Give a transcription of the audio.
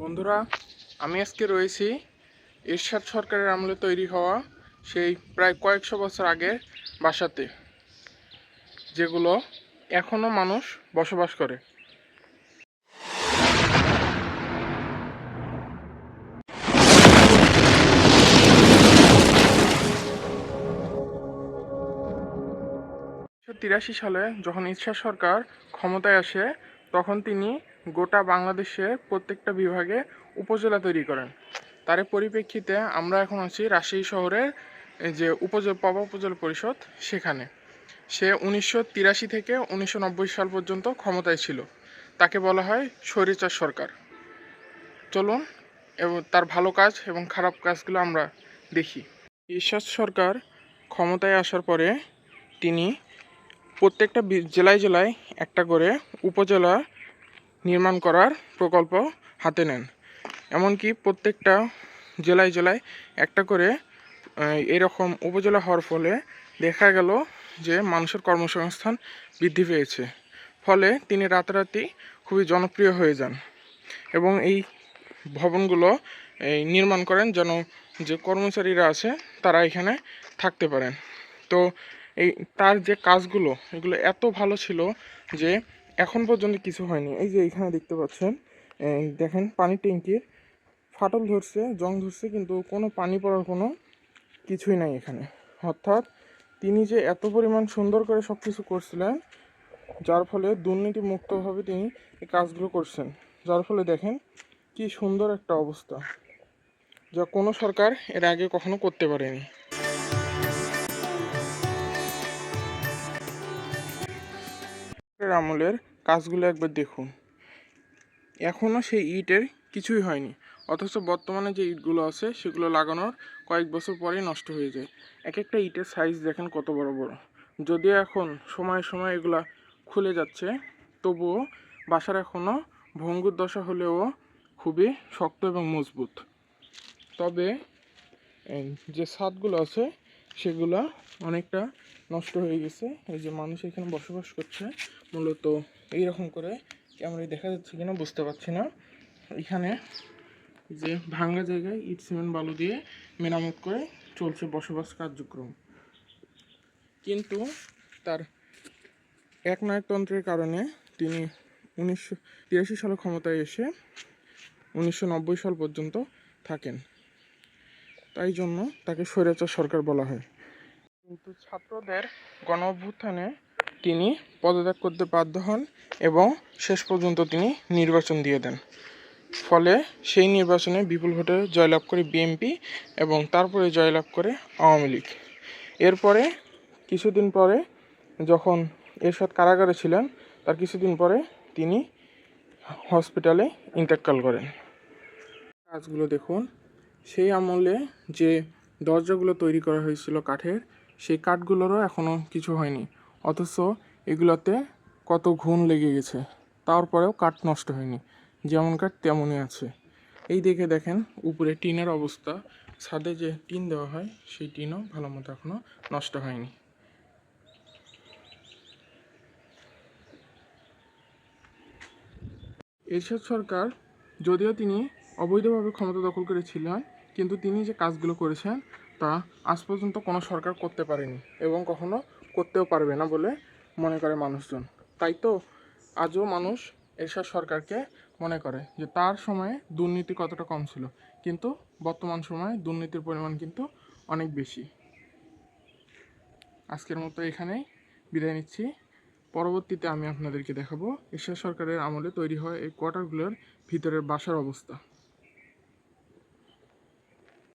বন্ধুরা, আমি আজকে রয়েছি এরশাদ সরকারের আমলে তৈরি হওয়া সেই প্রায় কয়েকশো বছর আগের বাসাতে, যেগুলো এখনও মানুষ বসবাস করে। তিরাশি সালে যখন ইচ্ছা সরকার ক্ষমতায় আসে, তখন তিনি গোটা বাংলাদেশের প্রত্যেকটা বিভাগে উপজেলা তৈরি করেন। তার পরিপ্রেক্ষিতে আমরা এখন আছি রাজশাহী শহরের যে উপজেলা পবা উপজেলা পরিষদ, সেখানে। সে উনিশশো তিরাশি থেকে উনিশশো নব্বই সাল পর্যন্ত ক্ষমতায় ছিল। তাকে বলা হয় স্বৈরাচার সরকার। চলুন, এবং তার ভালো কাজ এবং খারাপ কাজগুলো আমরা দেখি। ঈশ্বর সরকার ক্ষমতায় আসার পরে তিনি প্রত্যেকটা জেলায় জেলায় একটা করে উপজেলা নির্মাণ করার প্রকল্প হাতে নেন। এমনকি প্রত্যেকটা জেলায় জেলায় একটা করে এরকম উপজেলা হওয়ার ফলে দেখা গেল যে মানুষের কর্মসংস্থান বৃদ্ধি পেয়েছে। ফলে তিনি রাতারাতি খুবই জনপ্রিয় হয়ে যান এবং এই ভবনগুলো, এই নির্মাণ করেন যেন যে কর্মচারীরা আছে তারা এখানে থাকতে পারেন। তো এই তার যে কাজগুলো, এগুলো এত ভালো ছিল যে এখন পর্যন্ত কিছু হয়নি। এই যে এখানে দেখতে পাচ্ছেন দেখেন পানির ট্যাঙ্কির ফাটল ধরছে, জং ধরছে, কিন্তু কোনো পানি পড়ার কোনো কিছুই নাই এখানে। অর্থাৎ তিনি যে এত পরিমাণ সুন্দর করে সব কিছু করছিলেন, যার ফলে দুর্নীতি মুক্তভাবে তিনি এই কাজগুলো করছেন। যার ফলে দেখেন কি সুন্দর একটা অবস্থা, যা কোনো সরকার এর আগে কখনো করতে পারেনি। আমলের কাজগুলো একবার দেখুন। এখনও সেই ইটের কিছুই হয়নি। অথচ বর্তমানে যে ইটগুলো আছে, সেগুলো লাগানোর কয়েক বছর পরেই নষ্ট হয়ে যায়। এক একটা ইটের সাইজ দেখেন কত বড় বড়। যদিও এখন সময়ে সময়ে এগুলা খুলে যাচ্ছে, তবুও বাসার এখনও ভঙ্গুর দশা হলেও খুবই শক্ত এবং মজবুত। তবে যে ছাদগুলো আছে সেগুলা অনেকটা নষ্ট হয়ে গেছে। এই যে মানুষ এখানে বসবাস করছে, মূলত এইরকম করে। ক্যামেরায় দেখা যাচ্ছে কিনা বুঝতে পারছি না। এখানে যে ভাঙ্গা জায়গায় ইট, সিমেন্ট, বালু দিয়ে মেরামত করে চলছে বসবাস কার্যক্রম। কিন্তু তার একনায়কতন্ত্রের কারণে তিনি উনিশশো তিরাশি সালে ক্ষমতায় এসে উনিশশো নব্বই সাল পর্যন্ত থাকেন। তাই জন্য তাকে স্বৈরাচার সরকার বলা হয়। কিন্তু ছাত্রদের গণ অভ্যুত্থানে তিনি পদত্যাগ করতে বাধ্য হন এবং শেষ পর্যন্ত তিনি নির্বাচন দিয়ে দেন। ফলে সেই নির্বাচনে বিপুল ভোটে জয়লাভ করে বিএনপি এবং তারপরে জয়লাভ করে আওয়ামী লীগ। এরপরে কিছুদিন পরে যখন এরশাদ কারাগারে ছিলেন, তার কিছুদিন পরে তিনি হসপিটালে ইন্তেকাল করেন। কাজগুলো দেখুন। সেই আমলে যে দরজাগুলো তৈরি করা হয়েছিল কাঠের, সেই কাঠগুলোরও এখনও কিছু হয়নি। অথচ এগুলোতে কত ঘুণ লেগে গেছে। তারপরেও কাঠ নষ্ট হয়নি। যেমন কাঠ তেমনই আছে। এই দেখে দেখেন উপরে টিনের অবস্থা। ছাদে যে টিন দেওয়া হয়, সেই টিনও ভালো মতো এখনও নষ্ট হয়নি। এরশাদ সরকার, যদিও তিনি অবৈধভাবে ক্ষমতা দখল করেছিলেন, কিন্তু তিনি যে কাজগুলো করেছেন তা আজ পর্যন্ত কোনো সরকার করতে পারেনি এবং কখনো করতেও পারবে না বলে মনে করে মানুষজন। তাই তো আজও মানুষ এরশাদ সরকারকে মনে করে যে তার সময়ে দুর্নীতি কতটা কম ছিল, কিন্তু বর্তমান সময়ে দুর্নীতির পরিমাণ কিন্তু অনেক বেশি। আজকের মতো এখানেই বিদায় নিচ্ছি। পরবর্তীতে আমি আপনাদেরকে দেখাবো এশিয়া সরকারের আমলে তৈরি হয় এই কোয়ার্টারগুলোর ভিতরের বাসার অবস্থা।